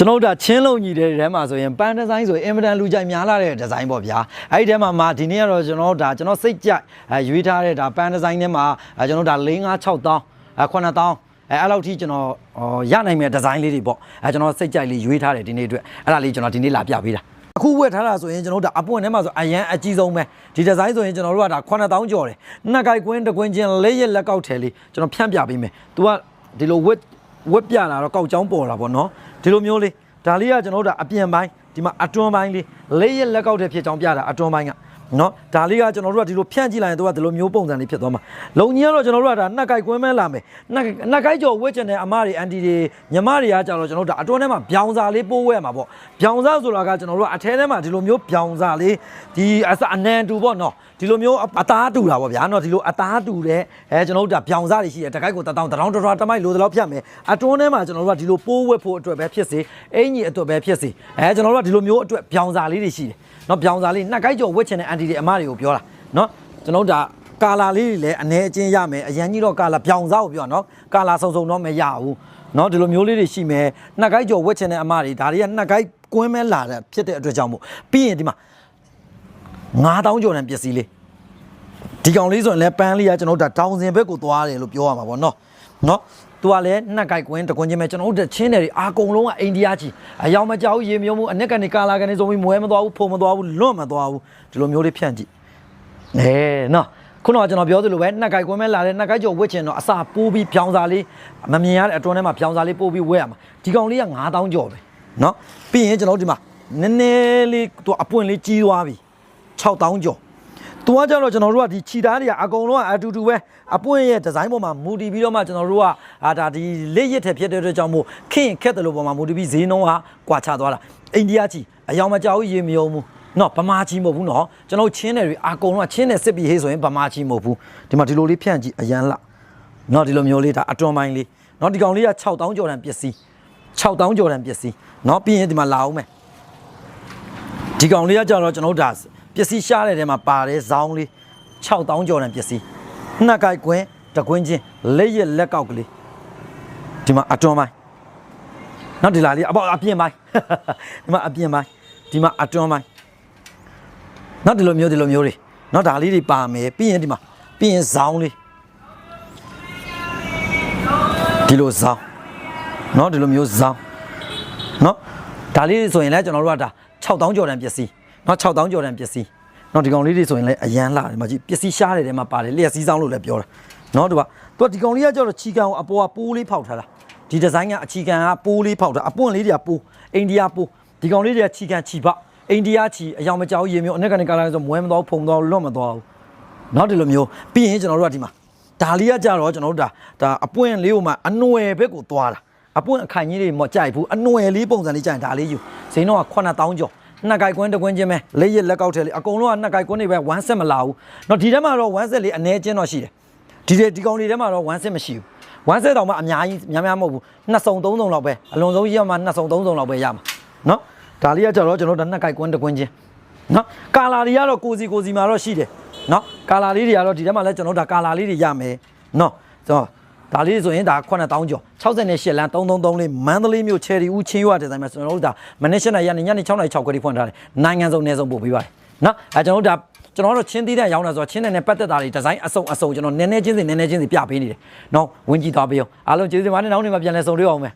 ကျွန်တော်တို့ဒါချင်းလုံးညီတဲ့ထဲမှာဆိုရင်ပန်းဒီဇိုင်းဆိုရင်အင်မတန်လူကြိုက်များလာတဲ့ဒီဇိုင်းပေါ့ဗျာအဲ့ဒီထဲမှာမှာဒီနေ့ကတော့ကျွန်တော်တို့ဒါကျွန်တော်စိတ်ကြိုက်အဲရွေးထားတဲ့ဒါပန်းဒီဇိုင်းထဲမှာအဲကျွန်တော်တို့ဒါ၄၅6တောင်းအဲ9တောင်းအဲအဲ့လောက်ထိကျွန်တော်ဟောရနိုင်မယ့်ဒီဇိုင်းလေးတွေပေါ့အဲကျွန်တော်စိတ်ကြိုက်လေးရွေးထားတယ်ဒီနေ့အတွက်အဲ့ဒါလေးကျွန်တော်ဒီနေ့လာပြပေးတာအခုဝက်ထားတာဆိုရင်ကျွန်တော်တို့ဒါအပွင့်ထဲမှာဆိုအရန်အကြီးဆုံးပဲဒီဒီဇိုင်းဆိုရင်ကျွန်တော်တို့ကဒါ9000ကျော်တယ်နှစ်ကိုက်ကွင်းတစ်ကွင်းချင်းလေးရက်လက်ကောက်ထဲလေးကျွန်တော်ဖြန့်ပြပေးမယ်။ तू ကဒီလိုဝက်ဝက်ပြလာတော့ကောက်ချောင်းပေါ်လာပေါ့နော် ဒီလိုမျိုးလေးဒါလေးကကျွန်တော်တို့ဒါအပြင်ပိုင်းဒီမှာအတွန်းပိုင်းလေးလေးရက်လက်ကောက်ထဲဖြစ်ချောင်းပြတာအတွန်းပိုင်းက နော်ဒါလေးကကျွန်တော်တို့ကဒီလိုဖြန့်ကြည့်လိုက်ရင် तू ကဒီလိုမျိုးပုံစံလေးဖြစ်သွားမှာလုံကြီးကတော့ကျွန်တော်တို့ကဒါနှစ်ကိုက်ကွင်းမဲလာမယ်နှစ်နှစ်ကိုက်ကျော်ဝက်ချင်တဲ့အမတွေအန်တီတွေညီမတွေကကြတော့ကျွန်တော်တို့ဒါအတွန်းထဲမှာဗျောင်စာလေးပိုးဝဲမှာပေါ့ဗျောင်စာဆိုတာကကျွန်တော်တို့ကအထဲထဲမှာဒီလိုမျိုးဗျောင်စာလေးဒီအစအနံတူပေါ့နော်ဒီလိုမျိုးအသားတူတာပေါ့ဗျာနော်ဒီလိုအသားတူတဲ့အဲကျွန်တော်တို့ဒါဗျောင်စားတွေရှိတယ်တကိုက်ကိုတထောင်တထောင်တထောင်တမိုက်လိုသလောက်ဖြတ်မယ်အတွန်းထဲမှာကျွန်တော်တို့ကဒီလိုပိုးဝက်ဖို့အတွက်ပဲဖြစ်စေအင်ကြီးအတွက်ပဲဖြစ်စေအဲကျွန်တော်တို့ကဒီလိုမျိုးအတွက်ဗျောင်စားလေးတွေရှိတယ်နော်ဗျောင်စားလေးနှစ်ကိုက်ကျော်ဝက်ချင်တဲ့အန်တီတွေအမတွေကိုပြောတာနော်ကျွန်တော်တို့ဒါကာလာလေးတွေလည်းအနေအချင်းရမယ်အရန်ကြီးတော့ကာလာဗျောင်စားကိုပြောနော်ကာလာစုံစုံတော့မရဘူးနော်ဒီလိုမျိုးလေးတွေရှိမယ်နှစ်ကိုက်ကျော်ဝက်ချင်တဲ့အမတွေဒါတွေကနှစ်ကိုက်ကွင်းမဲလာတဲ့ဖြစ်တဲ့အတွက်ကြောင့်မို့ပြီးရင်ဒီမှာ9000ကျော်တန်ပစ္စည်းလေးဒီကောင်လေးဆိုရင်လည်းပန်းလေးကကျွန်တော်တို့ဒါတောင်စင်ဘက်ကိုသွားတယ်လို့ပြောရမှာပေါ့နော်နော် သူကလည်းနှက်ကိုက်ကွင်းတကွင်းချင်းပဲကျွန်တော်တို့ချင်းတယ်တွေအာကုံလုံးကအိန္ဒိယကြီးအယောင်မကြောက်ရေမြုံမှုအနက်ကနေကာလာကနေဆိုပြီးမွဲမသွားဘူးဖုံမသွားဘူးလွတ်မသွားဘူးဒီလိုမျိုးလေးဖြန့်ကြည့်အဲနော်ခုနကကျွန်တော်ပြောသလိုပဲနှက်ကိုက်ကွင်းမဲ့လာတဲ့နှက်ကိုက်ကြော်ဝစ်ချင်တော့အစာပိုးပြီးဖြောင်းစာလေးမမြင်ရတဲ့အတွန်းထဲမှာဖြောင်းစာလေးပိုးပြီးဝဲရမှာဒီကောင်လေးက9000ကျော်ပဲနော်ပြီးရင်ကျွန်တော်တို့ဒီမှာနည်းနည်းလေးသူအပွင့်လေးကြီးသွားပြီ6000ကျော် သူကကြတော့ကျွန်တော်တို့ကဒီခြီသားတွေကအကုန်လုံးကအတူတူပဲအပွင့်ရဲ့ဒီဇိုင်းပေါ်မှာမူတည်ပြီးတော့မှကျွန်တော်တို့ကအာဒါဒီလက်ရစ်ထက်ဖြစ်တဲ့အတွက်ကြောင့်မို့ခင်ခက်တယ်လို့ပေါ်မှာမူတည်ပြီးဈေးနှုန်းကကွာချသွားတာအိန္ဒိယချီအယောင်မကြောက်ရေမယုံဘူးနော်ဗမာချီမဟုတ်ဘူးနော်ကျွန်တော်ချင်းတယ်တွေအကုန်လုံးကချင်းတယ်စစ်ပြီးဟေးဆိုရင်ဗမာချီမဟုတ်ဘူးဒီမှာဒီလိုလေးဖြန့်ကြည့်အရန်လှနော်ဒီလိုမျိုးလေးဒါအတွန်းပိုင်းလေးနော်ဒီကောင်လေးက6000ကျော်တန်ပစ္စည်း6000ကျော်တန်ပစ္စည်းနော်ပြီးရင်ဒီမှာလာအောင်မယ်ဒီကောင်လေးကကြတော့ကျွန်တော်တို့ဒါ ပစ္စည်းရှားတဲ့ထဲမှာပါတယ်ဇောင်းလေး6000ကျော်တဲ့ပစ္စည်းနှစ်ကိုက်ကွင်းတကွင်းချင်းလက်ရက်လက်ကောက်ကလေးဒီမှာအတွန်းပိုင်းနောက်ဒီလာလေးအပေါ့အပြင်ပိုင်းဒီမှာအပြင်ပိုင်းဒီမှာအတွန်းပိုင်းနောက်ဒီလိုမျိုးဒီလိုမျိုးတွေနောက်ဒါလေးတွေပါမယ်ပြီးရင်ဒီမှာပြီးရင်ဇောင်းလေးဒီလိုဇောင်းနော်ဒီလိုမျိုးဇောင်းနော်ဒါလေးတွေဆိုရင်လည်းကျွန်တော်တို့ကဒါ6000ကျော်တန်ပစ္စည်း နော်6000ကျော်တန်ပစ္စည်းနော်ဒီကောင်လေးတွေဆိုရင်လည်းအရန်လာတယ်မှာကြည့်ပစ္စည်းရှားတဲ့ထဲမှာပါတယ်လျှက်စီးဆောင်လို့လည်းပြောတာနော်သူကသူကဒီကောင်လေးကကျတော့ချီကန်ကိုအပေါ်ကပိုးလေးဖောက်ထားတာဒီဒီဇိုင်းကအချီကန်ကပိုးလေးဖောက်တာအပွင့်လေးတွေကပိုးအိန္ဒိယပိုးဒီကောင်လေးတွေကချီကန်ချီပအိန္ဒိယချီအယောင်မကြောက်ရေမျိုးအနက်ကနေကာလာဆိုမွဲမသွားဘူးဖုံသွားဘူးလွတ်မသွားဘူးနော်ဒီလိုမျိုးပြီးရင်ကျွန်တော်တို့ကဒီမှာဒါလေးကကြတော့ကျွန်တော်တို့ဒါဒါအပွင့်လေးကိုမှအနွယ်ဘက်ကိုသွားတာအပွင့်အခိုင်ကြီးတွေမကြိုက်ဘူးအနွယ်လေးပုံစံလေးကြိုက်ရင်ဒါလေးယူဈေးနှုန်းက9000ကျော် နှစ်ကိုက်ကွင်းတစ်ကွင်းချင်းပဲလက်ရလက်ကောက်ထဲလေးအကုန်လုံးကနှစ်ကိုက်ကွင်းတွေပဲ1ဆက်မလာဘူးเนาะဒီထဲမှာတော့1ဆက်လေးအနည်းချင်းတော့ရှိတယ်ဒီတွေဒီကောင်တွေထဲမှာတော့1ဆက်မရှိဘူး1ဆက်တောင်မှအများကြီးများများမဟုတ်ဘူးနှစ်စုံသုံးစုံလောက်ပဲအလွန်ဆုံးရမှာနှစ်စုံသုံးစုံလောက်ပဲရမှာเนาะဒါလေးကကြတော့ကျွန်တော်တို့နှစ်ကိုက်ကွင်းတစ်ကွင်းချင်းเนาะကာလာတွေကတော့ကိုစီကိုစီမှာတော့ရှိတယ်เนาะကာလာလေးတွေကတော့ဒီထဲမှာလည်းကျွန်တော်တို့ဒါကာလာလေးတွေရမယ်เนาะဆိုတော့ ဒါလေးဆိုရင်ဒါ9000ကျော်68လမ်း333လေးမန္တလေးမြို့ချယ်ရီဦးချင်းရွာတဲ့ဆိုင်မှာကျွန်တော်တို့ဒါမနေ့7ရက်နေ့ညနေ6နာရီ6ခွဲထိဖွင့်ထားတယ်နိုင်ငံစုံနယ်စုံပို့ပေးပါတယ်နော်အဲကျွန်တော်တို့ဒါကျွန်တော်တို့ချင်းသီးတဲ့ရောင်းတာဆိုတော့ချင်းနယ်နဲ့ပတ်သက်တာတွေဒီဇိုင်းအစုံအစုံကျွန်တော်နည်းနည်းချင်းစီနည်းနည်းချင်းစီပြပေးနေတယ်နော်ဝင်ကြည့်သွားပေးအောင်အားလုံးကျေးဇူးတင်ပါတယ်နောက်နေ့မှပြန်လည်ဆုံတွေ့အောင်မယ်